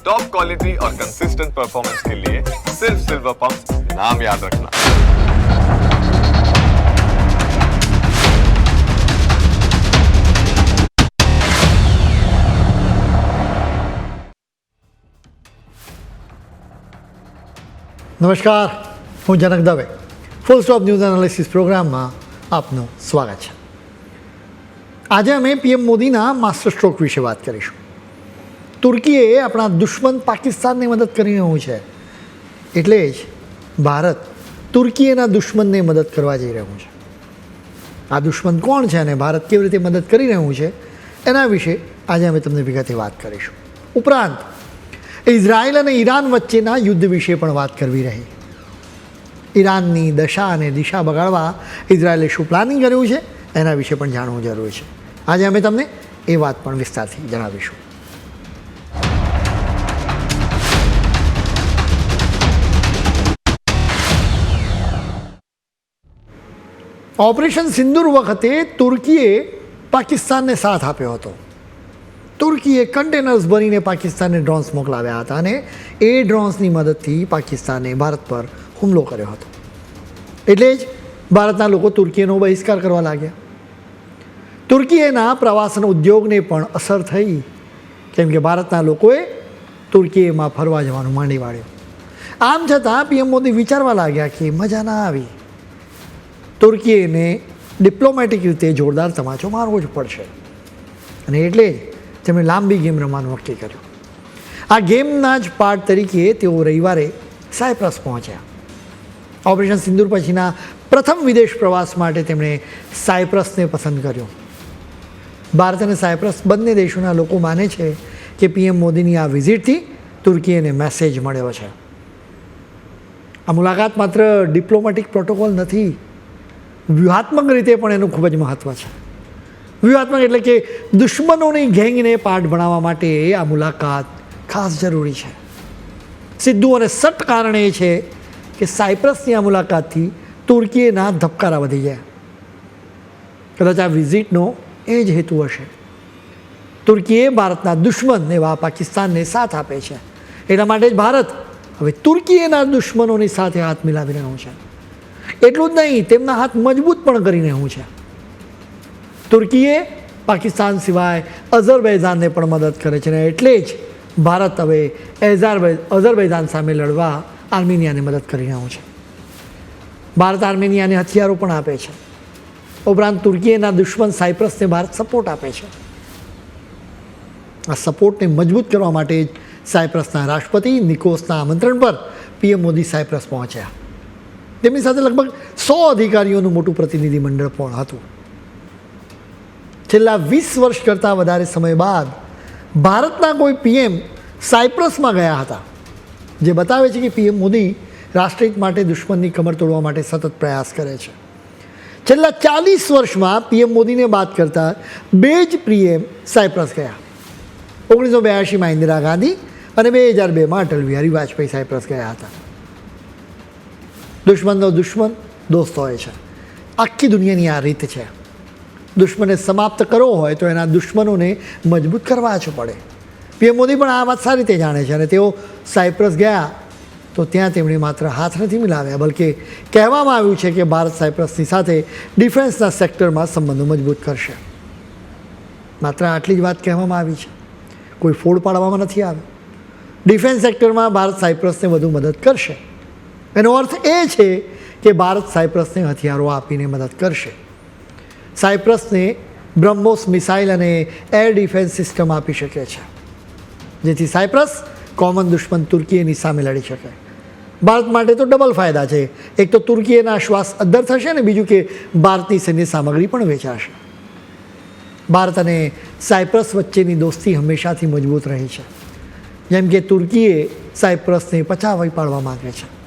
Top quality और consistent performance के लिए सिर्फ सिल्वर पंप नाम याद रखना નમસ્કાર હું Janak Dave full stop news analysis પ્રોગ્રામમાં આપનું સ્વાગત છે આજે અમે પીએમ મોદીના માસ્ટર સ્ટ્રોક વિશે વાત કરીશું તુર્કીએ આપણા દુશ્મન પાકિસ્તાનને મદદ કરી રહ્યું છે. એટલે જ ભારત તુર્કીએના દુશ્મનને મદદ કરવા જઈ રહ્યું છે. આ દુશ્મન કોણ છે અને ભારત કેવી રીતે મદદ કરી રહ્યું છે, એના વિશે આજે અમે તમને વિગતે વાત કરીશું. ઉપરાંત, ઇઝરાયલ અને ઈરાન વચ્ચેના યુદ્ધ વિશે પણ વાત કરવી રહી. ઈરાનની દશા અને દિશા બગાડવા ઇઝરાયલે શું પ્લાનિંગ કર્યું છે, એના વિશે પણ જાણવું જરૂરી છે. આજે અમે તમને એ વાત પણ વિસ્તારથી જણાવીશું. ઓપરેશન સિંદૂર વખતે તુર્કીએ પાકિસ્તાનને સાથ આપ્યો હતો. તુર્કીએ કન્ટેનર્સ ભરીને પાકિસ્તાનને ડ્રોન્સ મોકલાવ્યા હતા અને એ ડ્રોન્સની મદદથી પાકિસ્તાને ભારત પર હુમલો કર્યો હતો. એટલે જ ભારતના લોકો તુર્કીનો બહિષ્કાર કરવા લાગ્યા. તુર્કીએના પ્રવાસન ઉદ્યોગને પણ અસર થઈ, કેમ કે ભારતના લોકોએ તુર્કીમાં ફરવા જવાનું માંડી વાળ્યું. આમ છતાં પીએમ મોદી વિચારવા લાગ્યા કે મજા ના આવી. તુર્કીએને ડિપ્લોમેટિક રીતે જોરદાર તમાચો મારવો જ પડશે. અને એટલે જ તેમણે લાંબી ગેમ રમવાનું નક્કી કર્યું. આ ગેમના જ પાર્ટ તરીકે તેઓ રવિવારે સાયપ્રસ પહોંચ્યા. ઓપરેશન સિંદૂર પછીના પ્રથમ વિદેશ પ્રવાસ માટે તેમણે સાયપ્રસને પસંદ કર્યો. ભારત અને સાયપ્રસ બંને દેશોના લોકો માને છે કે પીએમ મોદીની આ વિઝિટથી તુર્કીએને મેસેજ મળ્યો છે. આ મુલાકાત માત્ર ડિપ્લોમેટિક પ્રોટોકોલ નથી વ્યૂહાત્મક રીતે પણ એનું ખૂબ જ મહત્ત્વ છે. વ્યૂહાત્મક એટલે કે દુશ્મનોની ગેંગને પાઠ ભણાવવા માટે આ મુલાકાત ખાસ જરૂરી છે. સીધું અને સટ કારણ એ છે કે સાયપ્રસની આ મુલાકાતથી તુર્કીએના ધબકારા વધી જાય. કદાચ આ વિઝિટનો એ જ હેતુ હશે. તુર્કીએ ભારતના દુશ્મન એવા પાકિસ્તાનને સાથ આપે છે. એટલા માટે જ ભારત હવે તુર્કીએના દુશ્મનોની સાથે હાથ મિલાવી રહ્યું છે. એટલું જ નહીં, તેમના હાથ મજબૂત પણ કરીને હું છે. તુર્કીએ પાકિસ્તાન સિવાય અઝરબૈજાનને પણ મદદ કરે છે અને એટલે જ ભારત હવે એઝારબૈ, અઝરબૈજાન સામે લડવા આર્મેનિયાને મદદ કરી રહ્યું છે. ભારત આર્મેનિયાને હથિયારો પણ આપે છે. ઉપરાંત તુર્કીએના દુશ્મન સાયપ્રસને ભારત સપોર્ટ આપે છે. આ સપોર્ટને મજબૂત કરવા માટે જ સાયપ્રસના રાષ્ટ્રપતિ નિકોસના આમંત્રણ પર પીએમ મોદી સાયપ્રસ પહોંચ્યા. તેમની સાથે લગભગ સો અધિકારીઓનું મોટું પ્રતિનિધિમંડળ પણ હતું. છેલ્લા વીસ વર્ષ કરતાં વધારે સમય બાદ ભારતના કોઈ પીએમ સાયપ્રસમાં ગયા હતા, જે બતાવે છે કે પીએમ મોદી રાષ્ટ્રહિત માટે દુશ્મનની કમર તોડવા માટે સતત પ્રયાસ કરે છે. છેલ્લા ચાલીસ વર્ષમાં પીએમ મોદીને વાત કરતા બે જ પીએમ સાયપ્રસ ગયા. ઓગણીસો બ્યાસીમાં ઇન્દિરા ગાંધી અને બે હજાર બેમાં અટલ બિહારી વાજપેયી સાયપ્રસ ગયા હતા. દુશ્મનનો દુશ્મન દોસ્ત હોય છે આખી દુનિયાની આ રીત છે દુશ્મને સમાપ્ત કરવો હોય તો એના દુશ્મનોને મજબૂત કરવા જ પડે પીએમ મોદી પણ આ વાત સારી રીતે જાણે છે અને તેઓ સાયપ્રસ ગયા તો ત્યાં તેમણે માત્ર હાથ નથી મિલાવ્યા, બલકે કહેવામાં આવ્યું છે કે ભારત સાયપ્રસની સાથે ડિફેન્સના સેક્ટરમાં સંબંધો મજબૂત કરશે। માત્ર આટલી જ વાત કહેવામાં આવી છે। કોઈ ફોડ પાડવામાં નથી આવ્યો। ડિફેન્સ સેક્ટરમાં ભારત સાયપ્રસને વધુ મદદ કરશે। એનો અર્થ એ છે કે ભારત સાયપ્રસને હથિયારો આપીને મદદ કરશે. સાયપ્રસને બ્રહ્મોસ મિસાઇલ અને એર ડિફેન્સ સિસ્ટમ આપી શકે છે. જેથી સાયપ્રસ કોમન દુશ્મન તુર્કીની સામે લડી શકે. ભારત માટે તો ડબલ ફાયદા છે. એક તો તુર્કીએના શ્વાસ અદ્ધર થશે અને બીજું કે ભારતની સૈન્ય સામગ્રી પણ વેચાશે. ભારત અને સાયપ્રસ વચ્ચેની દોસ્તી હંમેશાથી મજબૂત રહી છે. જેમ કે તુર્કીએ સાયપ્રસને પચાવી પાડવા માગે છે.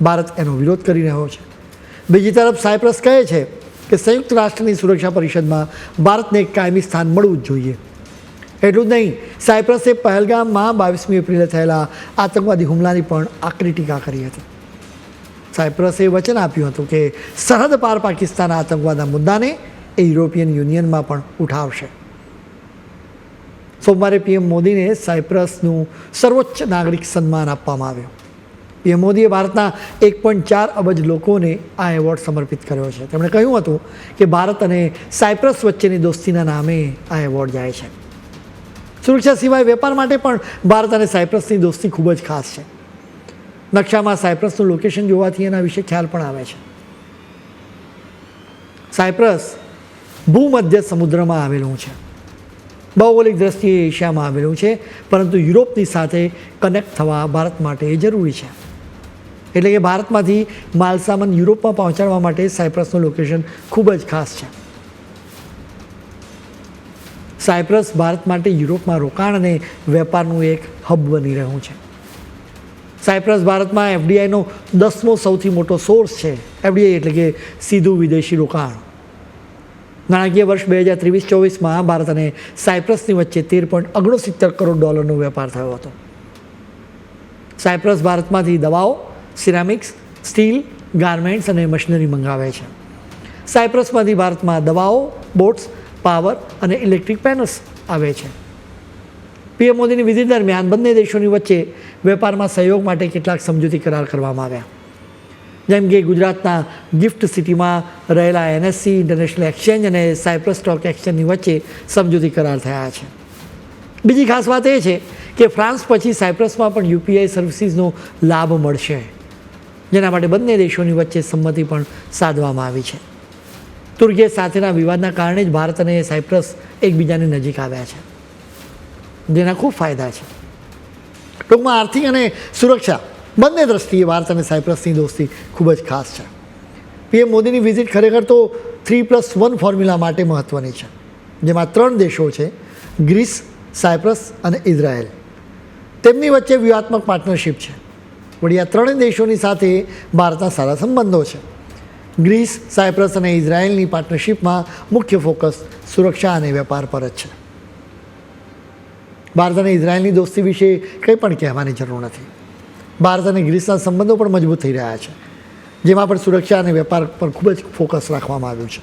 ભારત એનો વિરોધ કરી રહ્યો છે. બીજી તરફ સાયપ્રસ કહે છે કે સંયુક્ત રાષ્ટ્રની સુરક્ષા પરિષદમાં ભારતને કાયમી સ્થાન મળવું જ જોઈએ. એટલું જ નહીં, સાયપ્રસે પહેલગામમાં બાવીસમી એપ્રિલે થયેલા આતંકવાદી હુમલાની પણ આકરી ટીકા કરી હતી. સાયપ્રસે વચન આપ્યું હતું કે સરહદ પાર પાકિસ્તાનના આતંકવાદના મુદ્દાને એ યુરોપિયન યુનિયનમાં પણ ઉઠાવશે. સોમવારે પીએમ મોદીને સાયપ્રસનું સર્વોચ્ચ નાગરિક સન્માન આપવામાં આવ્યું. પીએમ મોદીએ ભારતના એક પોઈન્ટ ચાર અબજ લોકોને આ એવોર્ડ સમર્પિત કર્યો છે. તેમણે કહ્યું હતું કે ભારત અને સાયપ્રસ વચ્ચેની દોસ્તીના નામે આ એવોર્ડ જાય છે. સુરક્ષા સિવાય વેપાર માટે પણ ભારત અને સાયપ્રસની દોસ્તી ખૂબ જ ખાસ છે. નકશામાં સાયપ્રસનું લોકેશન જોવાથી એના વિશે ખ્યાલ પણ આવે છે. સાયપ્રસ ભૂમધ્ય સમુદ્રમાં આવેલું છે. ભૌગોલિક દ્રષ્ટિએ એશિયામાં આવેલું છે, પરંતુ યુરોપની સાથે કનેક્ટ થવા ભારત માટે જરૂરી છે. એટલે કે ભારતમાંથી માલસામાન યુરોપમાં પહોંચાડવા માટે સાયપ્રસનું લોકેશન ખૂબ જ ખાસ છે. સાયપ્રસ ભારત માટે યુરોપમાં રોકાણ અને વેપારનું એક હબ બની રહ્યું છે. સાયપ્રસ ભારતમાં એફડીઆઈનો દસમો સૌથી મોટો સોર્સ છે. એફડીઆઈ એટલે કે સીધું વિદેશી રોકાણ. નાણાકીય વર્ષ બે હજાર ત્રેવીસ ચોવીસમાં ભારત અને સાયપ્રસની વચ્ચે તેર પોઈન્ટ ઓગણસિત્તેર કરોડ ડોલરનો વેપાર થયો હતો. સાયપ્રસ ભારતમાંથી દવાઓ સિરામિક્સ સ્ટીલ ગાર્મેન્ટ્સ અને મશીનરી મંગાવે છે. સાયપ્રસમાંથી ભારતમાં દવાઓ બોટ્સ પાવર અને ઇલેક્ટ્રિક પેનલ્સ આવે છે. પીએમ મોદીની વિઝિટ દરમિયાન બંને દેશોની વચ્ચે વેપારમાં સહયોગ માટે કેટલાક સમજૂતી કરાર કરવામાં આવ્યા. જેમ કે ગુજરાતના ગિફ્ટ સિટીમાં રહેલા એનએસસી ઇન્ટરનેશનલ એક્સચેન્જ અને સાયપ્રસ સ્ટોક એક્સચેન્જની વચ્ચે સમજૂતી કરાર થયા છે. બીજી ખાસ વાત એ છે કે ફ્રાન્સ પછી સાયપ્રસમાં પણ યુપીઆઈ સર્વિસીસનો લાભ મળશે. જેના માટે બંને દેશોની વચ્ચે સંમતિ પણ સાધવામાં આવી છે. તુર્કી સાથેના વિવાદના કારણે જ ભારત અને સાયપ્રસ એકબીજાની નજીક આવ્યા છે. જેના ખૂબ ફાયદા છે. ટૂંકમાં આર્થિક અને સુરક્ષા બંને દ્રષ્ટિએ ભારત અને સાયપ્રસની દોસ્તી ખૂબ જ ખાસ છે. પીએમ મોદીની વિઝિટ ખરેખર તો થ્રી પ્લસ વન ફોર્મ્યુલા માટે મહત્ત્વની છે, જેમાં ત્રણ દેશો છે, ગ્રીસ, સાયપ્રસ અને ઇઝરાયલ. તેમની વચ્ચે વ્યૂહાત્મક પાર્ટનરશિપ છે. વળી આ ત્રણેય દેશોની સાથે ભારતના સારા સંબંધો છે. ગ્રીસ, સાયપ્રસ અને ઇઝરાયલની પાર્ટનરશિપમાં મુખ્ય ફોકસ સુરક્ષા અને વેપાર પર જ છે. ભારત અને ઇઝરાયલની દોસ્તી વિશે કંઈ પણ કહેવાની જરૂર નથી. ભારત અને ગ્રીસના સંબંધો પણ મજબૂત થઈ રહ્યા છે, જેમાં પણ સુરક્ષા અને વેપાર પર ખૂબ જ ફોકસ રાખવામાં આવ્યું છે.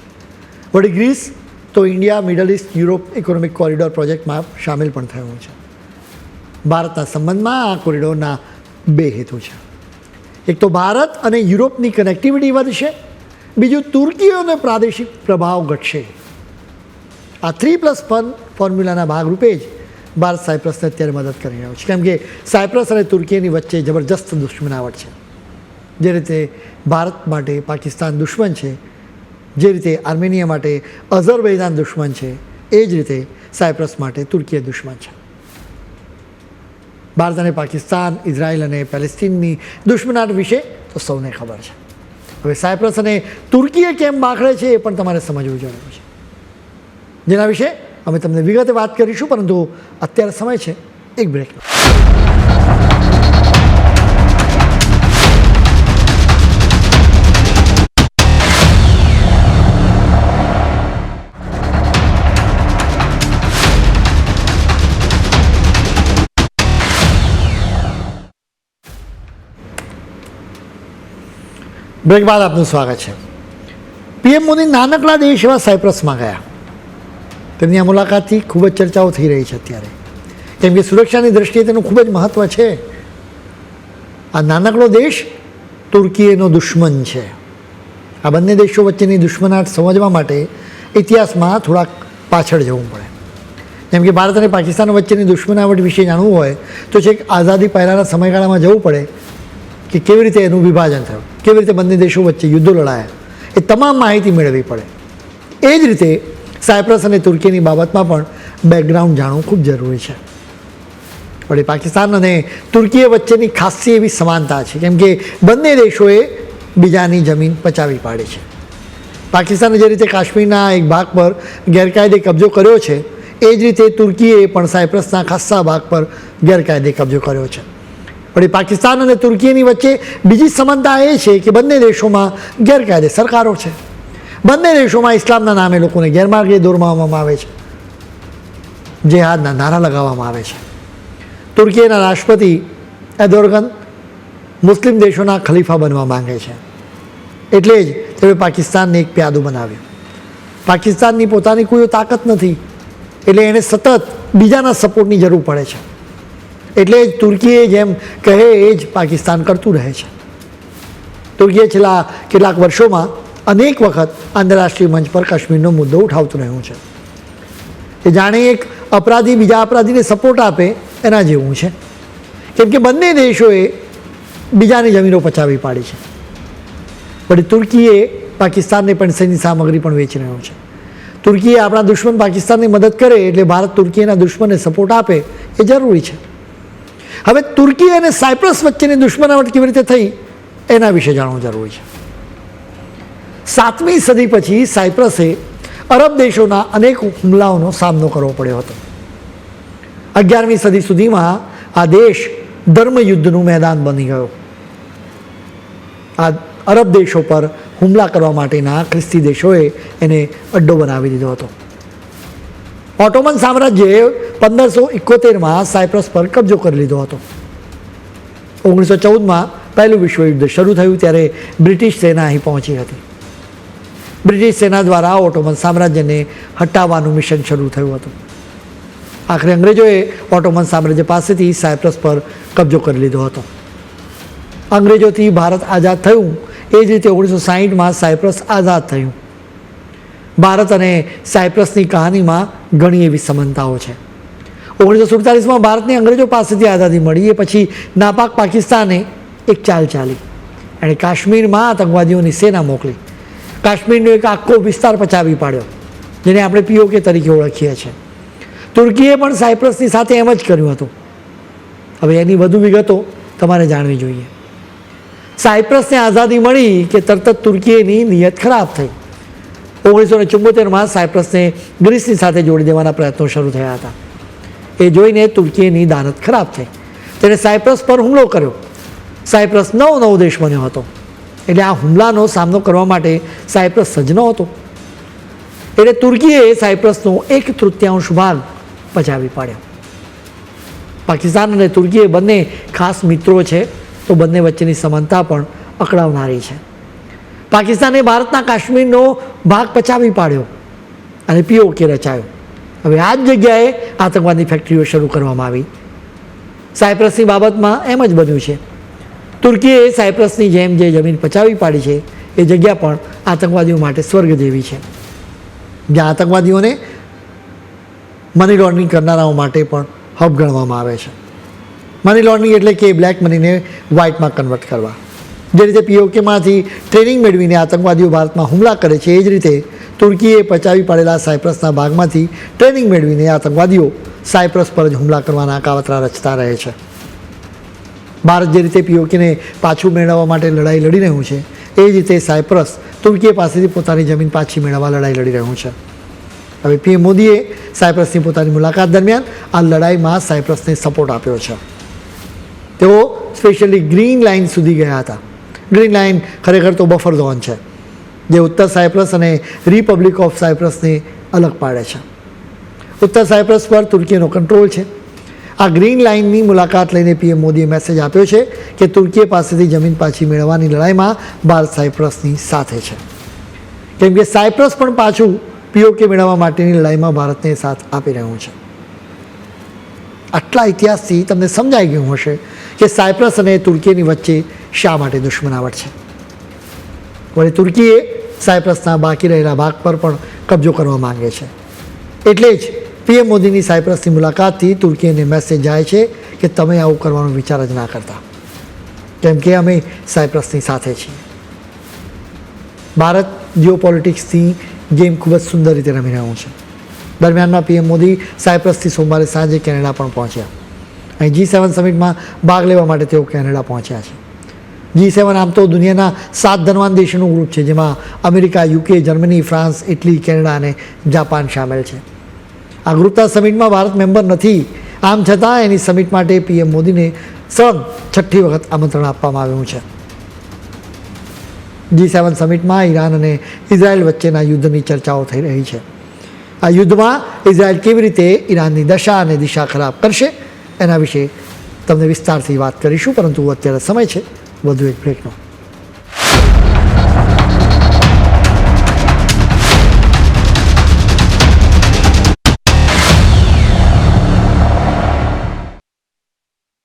વળી ગ્રીસ તો India, Middle East, Europe economic corridor પ્રોજેક્ટમાં સામેલ પણ થયું છે. ભારતના સંબંધમાં આ કોરિડોરના બે હેતુ છે. એક તો ભારત અને યુરોપની કનેક્ટિવિટી વધશે, બીજું તુર્કીઓનો પ્રાદેશિક પ્રભાવ ઘટશે. આ થ્રી પ્લસ વન ફોર્મ્યુલાના ભાગરૂપે જ ભારત સાયપ્રસને અત્યારે મદદ કરી રહ્યો છે. કેમ કે સાયપ્રસ અને તુર્કીની વચ્ચે જબરજસ્ત દુશ્મનાવટ છે. જે રીતે ભારત માટે પાકિસ્તાન દુશ્મન છે, જે રીતે આર્મેનિયા માટે અઝરબૈજાન દુશ્મન છે, એ જ રીતે સાયપ્રસ માટે તુર્કીય દુશ્મન છે. ભારત અને પાકિસ્તાન, ઇઝરાયલ અને પેલેસ્ટીનની દુશ્મનાટ વિશે તો સૌને ખબર છે. હવે સાયપ્રસ અને તુર્કીએ કેમ બાખડે છે એ પણ તમારે સમજવું જરૂરી છે. જેના વિશે અમે તમને વિગતે વાત કરીશું, પરંતુ અત્યારે સમય છે. એક બ્રેકનો બ્રેક બાદ આપનું સ્વાગત છે. પીએમ મોદી નાનકડા દેશ એવા સાયપ્રસમાં ગયા. તેમની આ મુલાકાતથી ખૂબ જ ચર્ચાઓ થઈ રહી છે અત્યારે. કેમ કે સુરક્ષાની દ્રષ્ટિએ તેનું ખૂબ જ મહત્ત્વ છે. આ નાનકડો દેશ તુર્કીએનો દુશ્મન છે. આ બંને દેશો વચ્ચેની દુશ્મનાટ સમજવા માટે ઇતિહાસમાં થોડાક પાછળ જવું પડે. જેમ કે ભારત અને પાકિસ્તાન વચ્ચેની દુશ્મનાવટ વિશે જાણવું હોય તો છેક આઝાદી પહેલાંના સમયગાળામાં જવું પડે કે કેવી રીતે એનું વિભાજન થયું? કેવી રીતે બંને દેશો વચ્ચે યુદ્ધો લડાયા? એ તમામ માહિતી મેળવવી પડે. એ જ રીતે સાયપ્રસ અને તુર્કીની બાબતમાં પણ બેકગ્રાઉન્ડ જાણવું ખૂબ જરૂરી છે. વળી પાકિસ્તાન અને તુર્કીએ વચ્ચેની ખાસી એવી સમાનતા છે, કેમ કે બંને દેશોએ બીજાની જમીન પચાવી પાડી છે. પાકિસ્તાને જે રીતે કાશ્મીરના એક ભાગ પર ગેરકાયદે કબજો કર્યો છે, એ જ રીતે તુર્કીએ પણ સાયપ્રસના ખાસ્સા ભાગ પર ગેરકાયદે કબજો કર્યો છે. વળી પાકિસ્તાન અને તુર્કીની વચ્ચે બીજી સમાનતા એ છે કે બંને દેશોમાં ગેરકાયદે સરકારો છે. બંને દેશોમાં ઇસ્લામના નામે લોકોને ગેરમાર્ગે દોરવામાં આવે છે. જેહાદના નારા લગાવવામાં આવે છે. તુર્કીના રાષ્ટ્રપતિ એદોર્ગન મુસ્લિમ દેશોના ખલીફા બનવા માંગે છે. એટલે જ તેઓએ પાકિસ્તાનને એક પ્યાદું બનાવ્યું. પાકિસ્તાનની પોતાની કોઈ તાકાત નથી. એટલે એને સતત બીજાના સપોર્ટની જરૂર પડે છે. એટલે તુર્કીએ જેમ કહે, એ જ પાકિસ્તાન કરતું રહે છે. તુર્કીએ છેલ્લા કેટલાક વર્ષોમાં અનેક વખત આંતરરાષ્ટ્રીય મંચ પર કાશ્મીરનો મુદ્દો ઉઠાવતું રહ્યું છે. એ જાણે એક અપરાધી બીજા અપરાધીને સપોર્ટ આપે એના જેવું છે. કેમ કે બંને દેશોએ બીજાની જમીનો પચાવી પાડી છે. પણ તુર્કીએ પાકિસ્તાનને પણ સૈન્ય સામગ્રી પણ વેચી રહ્યો છે. તુર્કીએ આપણા દુશ્મન પાકિસ્તાનની મદદ કરે એટલે ભારત તુર્કીના દુશ્મનને સપોર્ટ આપે એ જરૂરી છે. હવે તુર્કી અને સાયપ્રસ વચ્ચેની દુશ્મનાવટ કેવી રીતે થઈ? એના વિશે જાણવું જરૂરી છે. સાતમી સદી પછી સાયપ્રસે અરબ દેશોના અનેક હુમલાઓનો સામનો કરવો પડ્યો હતો. અગિયારમી સદી સુધીમાં આ દેશ ધર્મયુદ્ધનું મેદાન બની ગયો. આ અરબ દેશો પર હુમલા કરવા માટેના ખ્રિસ્તી દેશોએ એને અડ્ડો બનાવી દીધો હતો. ઓટોમન સામ્રાજ્યએ પંદરસો ઇકોતેરમાં સાયપ્રસ પર કબજો કરી લીધો હતો. ઓગણીસો ચૌદમાં પહેલું વિશ્વયુદ્ધ શરૂ થયું ત્યારે બ્રિટિશ સેના અહીં પહોંચી હતી. બ્રિટિશ સેના દ્વારા ઓટોમન સામ્રાજ્યને હટાવવાનું મિશન શરૂ થયું હતું. આખરે અંગ્રેજોએ ઓટોમન સામ્રાજ્ય પાસેથી સાયપ્રસ પર કબજો કરી લીધો હતો. અંગ્રેજોથી ભારત આઝાદ થયું, એ જ રીતે ઓગણીસો સાહીઠમાં સાયપ્રસ આઝાદ થયું. ભારત અને સાયપ્રસની કહાનીમાં ઘણી એવી સમાનતાઓ છે. ઓગણીસો સુડતાલીસમાં ભારતને અંગ્રેજો પાસેથી આઝાદી મળી એ પછી નાપાક પાકિસ્તાને એક ચાલ ચાલી. એણે કાશ્મીરમાં આતંકવાદીઓની સેના મોકલી. કાશ્મીરનો એક આખો વિસ્તાર પચાવી પાડ્યો, જેને આપણે પીઓકે તરીકે ઓળખીએ છીએ. તુર્કીએ પણ સાયપ્રસની સાથે એમ જ કર્યું હતું. હવે એની વધુ વિગતો તમારે જાણવી જોઈએ. સાયપ્રસને આઝાદી મળી કે તરત જ તુર્કીએની નિયત ખરાબ થઈ. ઓગણીસો ને ચુમ્મોતેરમાં સાયપ્રસને ગ્રીસની સાથે જોડી દેવાના પ્રયત્નો શરૂ થયા હતા. એ જોઈને તુર્કીની દાનત ખરાબ થઈ. તેણે સાયપ્રસ પર હુમલો કર્યો. સાયપ્રસ નવો નવો દેશ બન્યો હતો. એટલે આ હુમલાનો સામનો કરવા માટે સાયપ્રસ સજ્જ હતો એટલે તુર્કીએ સાયપ્રસનો એક તૃતીયાંશ ભાગ પચાવી પાડ્યો. પાકિસ્તાન અને તુર્કીએ બંને ખાસ મિત્રો છે, તો બંને વચ્ચેની સમાનતા પણ અકળાવનારી છે. પાકિસ્તાને ભારતના કાશ્મીરનો ભાગ પચાવી પાડ્યો અને પીઓકે રચાયો. હવે આ જ જગ્યાએ આતંકવાદની ફેક્ટરીઓ શરૂ કરવામાં આવી. સાયપ્રસની બાબતમાં એમ જ બન્યું છે. તુર્કીએ સાયપ્રસની જેમ જે જમીન પચાવી પાડી છે, એ જગ્યા પણ આતંકવાદીઓ માટે સ્વર્ગ જેવી છે. જ્યાં આતંકવાદીઓને મની લોન્ડરિંગ કરનારાઓ માટે પણ હબ ગણવામાં આવે છે. મની લોન્ડરિંગ એટલે કે બ્લેક મનીને વ્હાઇટમાં કન્વર્ટ કરવા. જે રીતે પીઓકેમાંથી ટ્રેનિંગ મેળવીને આતંકવાદીઓ ભારતમાં હુમલા કરે છે, એ જ રીતે તુર્કીએ પચાવી પાડેલા સાયપ્રસના ભાગમાંથી ટ્રેનિંગ મેળવીને આતંકવાદીઓ સાયપ્રસ પર જ હુમલા કરવાના કાવતરા રચતા રહે છે. ભારત જે રીતે પીઓકેને પાછું મેળવવા માટે લડાઈ લડી રહ્યું છે, એ જ રીતે સાયપ્રસ તુર્કી પાસેથી પોતાની જમીન પાછી મેળવવા લડાઈ લડી રહ્યું છે. હવે પીએમ મોદીએ સાયપ્રસની પોતાની મુલાકાત દરમિયાન આ લડાઈમાં સાયપ્રસને સપોર્ટ આપ્યો છે. તેઓ સ્પેશિયલી ગ્રીન લાઇન સુધી ગયા હતા. ગ્રીન લાઇન ખરેખર તો બફર ઝોન છે, જે ઉત્તર સાયપ્રસ અને રિપબ્લિક ઓફ સાયપ્રસની અલગ પાડે છે. ઉત્તર સાયપ્રસ પર તુર્કીનો કંટ્રોલ છે. આ ગ્રીન લાઇનની મુલાકાત લઈને પીએમ મોદીએ મેસેજ આપ્યો છે કે તુર્કી પાસેથી જમીન પાછી મેળવવાની લડાઈમાં ભારત સાયપ્રસની સાથે છે. કેમ કે સાયપ્રસ પણ પાછું પીઓકે મેળવવા માટેની લડાઈમાં ભારતને સાથ આપી રહ્યું છે. આટલા ઇતિહાસથી તમને સમજાઈ ગયું હશે કે સાયપ્રસ અને તુર્કીની વચ્ચે શા માટે દુશ્મનાવટ છે? વળી તુર્કીએ સાયપ્રસના બાકી રહેલા ભાગ પર પણ કબજો કરવા માંગે છે. એટલે જ પીએમ મોદીની સાયપ્રસની મુલાકાતથી તુર્કીને મેસેજ જાય છે કે તમે આવું કરવાનો વિચાર જ ના કરતા. કેમ કે અમે સાયપ્રસની સાથે છીએ. ભારત જીઓ પોલિટિક્સની ગેમ ખૂબ જ સુંદર રીતે રમી રહ્યું છે. દરમિયાનમાં પીએમ મોદી સાયપ્રસથી સોમવારે સાંજે કેનેડા પણ પહોંચ્યા. અહીં જી સેવન સમિટમાં ભાગ લેવા માટે તેઓ કેનેડા પહોંચ્યા છે. જી સેવન આમ તો દુનિયાના સાત ધનવાન દેશોનું ગ્રુપ છે, જેમાં America UK Germany, France, Italy, Canada અને જાપાન સામેલ છે. આ ગ્રુપના સમિટમાં ભારત મેમ્બર નથી. આમ છતાં એની સમિટ માટે પીએમ મોદીને સળંગ છઠ્ઠી વખત આમંત્રણ આપવામાં આવ્યું છે. જી સેવન સમિટમાં ઈરાન અને ઇઝરાયલ વચ્ચેના યુદ્ધની ચર્ચાઓ થઈ રહી છે. આ યુદ્ધમાં ઇઝરાયલ કેવી રીતે ઈરાનની દશા અને દિશા ખરાબ કરશે એના વિશે તમને વિસ્તારથી વાત કરીશું પરંતુ અત્યારે સમય છે. વધુ એક બ્રેકનો